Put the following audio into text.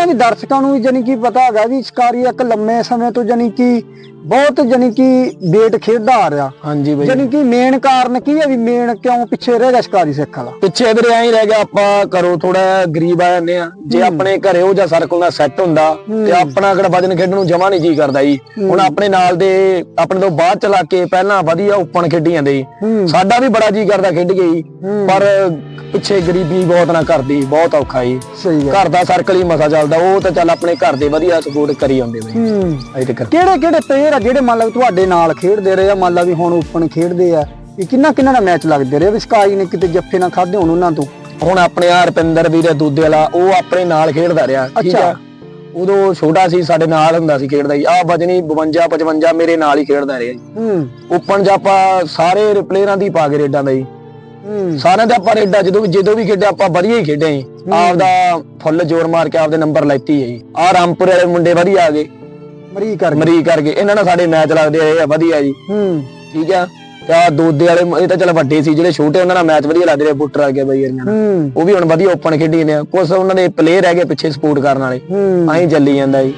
ਇਹਨਾਂ ਵੀ ਦਰਸ਼ਕਾਂ ਨੂੰ ਵੀ ਜਾਨੀ ਕਿ ਪਤਾ ਹੈਗਾ ਵੀ ਸ਼ਿਕਾਰੀ ਇੱਕ ਲੰਮੇ ਸਮੇਂ ਤੋਂ ਜਾਨੀ ਕਿ ਬਹੁਤ ਜਾਨੀ ਕਿ ਵੇਟ ਖੇਡਦਾ ਆ ਰਿਹਾ। ਹਾਂਜੀ ਬਾਈ। ਜਾਨੀ ਕਿ ਮੇਨ ਕਾਰਨ ਕੀ ਹੈ ਵੀ ਮੇਨ ਕਿਉਂ ਪਿੱਛੇ ਰਹਿ ਗਿਆ ਸ਼ਿਕਾਰੀ ਸਿੱਖ ਵਾਲਾ? ਪਿੱਛੇ ਵੀਰੇ ਐਂ ਹੀ ਰਹਿ ਗਿਆ ਆਪਾਂ ਘਰੋਂ ਥੋੜਾ ਗਰੀਬ ਆ ਜਾਂਦੇ ਆ ਜੇ ਆਪਣੇ ਘਰੇ ਉਹ ਜਾਂ ਸਰਕਲ ਦਾ ਸੈੱਟ ਹੁੰਦਾ ਤੇ ਆਪਣਾ ਕਿਹੜਾ ਵਜਨ ਖੇਡਣ ਨੂੰ ਜਮਾ ਨਹੀਂ ਜੀ ਕਰਦਾ ਜੀ। ਹੁਣ ਆਪਣੇ ਨਾਲ ਦੇ ਆਪਣੇ ਤੋਂ ਬਾਅਦ ਚਲਾ ਕੇ ਪਹਿਲਾਂ ਵਧੀਆ ਓਪਨ ਖੇਡੀ ਜਾਂਦੇ ਜੀ। ਸਾਡਾ ਵੀ ਬੜਾ ਜੀ ਕਰਦਾ ਖੇਡ ਗਈ ਪਰ ਪਿੱਛੇ ਗਰੀਬੀ ਬਹੁਤ ਨਾ ਕਰਦੀ ਬਹੁਤ ਔਖਾ ਜੀ। ਘਰ ਦਾ ਸਰਕਲ ਹੀ ਮਸਾ ਚੱਲਦਾ। ਉਹ ਤਾਂ ਚੱਲ ਆਪਣੇ ਘਰ ਦੇ ਵਧੀਆ ਸਪੋਰਟ ਕਰੀ ਜਾਂਦੇ ਬਈ। ਹੂੰ। ਅਜੇ ਤੱਕ ਕਿਹੜੇ ਕਿਹੜੇ ਪਲੇਅਰ ਆ ਜਿਹੜੇ ਮੰਨ ਲਓ ਤੁਹਾਡੇ ਨਾਲ ਖੇਡਦੇ ਰਹੇ ਆ ਮੰਨ ਵੀ ਹੁਣ ਓਪਨ ਖੇਡਦੇ ਆ ਇਹ ਕਿੰਨਾ ਕਿੰਨਾ ਦਾ ਮੈਚ ਲੱਗਦੇ ਰਹੇ ਵੀ ਸਕਾਈ ਨੇ ਕਿਤੇ ਜੱਫੇ ਨਾ ਖਾਦੇ ਹੋਣ ਉਹਨਾਂ ਤੋਂ। ਹੁਣ ਆਪਣੇ ਆ ਰਪਿੰਦਰ ਵੀਰ ਦੂਦੇ ਵਾਲਾ ਉਹ ਆਪਣੇ ਨਾਲ ਖੇਡਦਾ ਰਿਹਾ ਠੀਕ ਅੱਛਾ। ਆ? ਉਦੋਂ ਛੋਟਾ ਸੀ ਸਾਡੇ ਨਾਲ ਹੁੰਦਾ ਸੀ ਖੇਡਦਾ ਜੀ ਆ ਵਜਨੀ 52 55 ਮੇਰੇ ਨਾਲ ਹੀ ਖੇਡਦਾ ਰਿਹਾ ਜੀ। ਹੂੰ। ਓਪਨ ਆਪਾਂ ਸਾਰੇ ਪਲੇਅਰਾਂ ਦੀ ਪਾ ਕੇ ਰੇਡਾਂ ਦਾ ਜੀ। ਸਾਰਿਆਂ ਦੇ ਆਪਾਂ ਰੇਡਾਂ ਜਦੋਂ ਵੀ ਜਦੋਂ ਵੀ ਖੇਡਿਆ ਆਪਾਂ ਵਧੀਆ ਹੀ ਖੇਡੇ ਜੀ। ਆਪਦਾ ਫੁੱਲ ਜ਼ੋਰ ਮਾਰ ਕੇ ਆਪਦੇ ਨੰਬਰ ਲੈਤੀ ਹੈ ਜੀ। ਆ ਰਾਮਪੁਰ ਵਾਲੇ ਮੁੰਡੇ ਵਧੀਆ ਆ ਗਏ। ਮਰੀ ਕਰ ਮਰੀ ਕਰਕੇ ਇਹਨਾਂ ਨਾਲ ਸਾਡੇ ਮੈਚ ਲੱਗਦੇ ਰਹੇ ਆ ਵਧੀਆ ਜੀ। ਹੂੰ। ਠੀਕ ਆ? ਤੇ ਆ ਦੋਦੇ ਵਾਲੇ ਇਹ ਤਾਂ ਚੱਲ ਵੱਡੇ ਸੀ ਜਿਹੜੇ ਛੋਟੇ ਉਹਨਾਂ ਨਾਲ ਮੈਚ ਵਧੀਆ ਲੱਗਦੇ ਰਹੇ ਬੁੱਟਰ ਆ ਗਿਆ ਬਈ ਇਹਨਾਂ ਨਾਲ। ਉਹ ਵੀ ਹੁਣ ਵਧੀਆ ਓਪਨ ਖੇਡੀ ਨੇ ਕੁਝ ਉਹਨਾਂ ਦੇ ਪਲੇਅਰ ਹੈਗੇ ਪਿੱਛੇ ਸਪੋਰਟ ਕਰਨ ਵਾਲੇ। ਹੂੰ। ਐਂ ਚੱਲੀ ਜਾਂਦਾ ਜੀ।